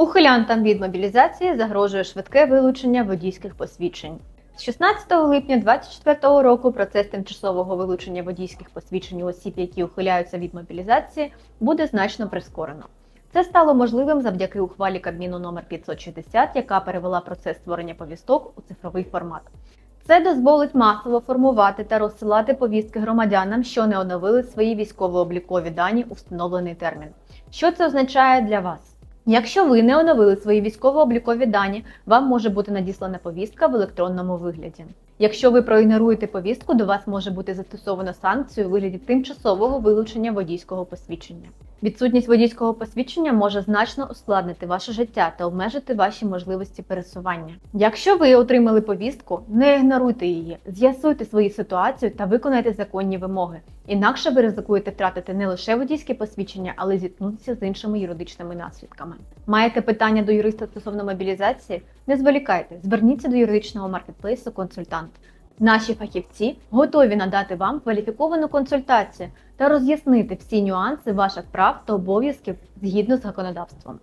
Ухилянтам від мобілізації загрожує швидке вилучення водійських посвідчень. З 16 липня 2024 року процес тимчасового вилучення водійських посвідчень у осіб, які ухиляються від мобілізації, буде значно прискорено. Це стало можливим завдяки ухвалі Кабміну номер 560, яка перевела процес створення повісток у цифровий формат. Це дозволить масово формувати та розсилати повістки громадянам, що не оновили свої військово-облікові дані у встановлений термін. Що це означає для вас? Якщо ви не оновили свої військово-облікові дані, вам може бути надіслана повістка в електронному вигляді. Якщо ви проігноруєте повістку, до вас може бути застосовано санкцію у вигляді тимчасового вилучення водійського посвідчення. Відсутність водійського посвідчення може значно ускладнити ваше життя та обмежити ваші можливості пересування. Якщо ви отримали повістку, не ігноруйте її, з'ясуйте свою ситуацію та виконайте законні вимоги. Інакше ви ризикуєте втратити не лише водійське посвідчення, але й зіткнутися з іншими юридичними наслідками. Маєте питання до юриста стосовно мобілізації? Не зволікайте, зверніться до юридичного маркетплейсу консультант. Наші фахівці готові надати вам кваліфіковану консультацію та роз'яснити всі нюанси ваших прав та обов'язків згідно з законодавством.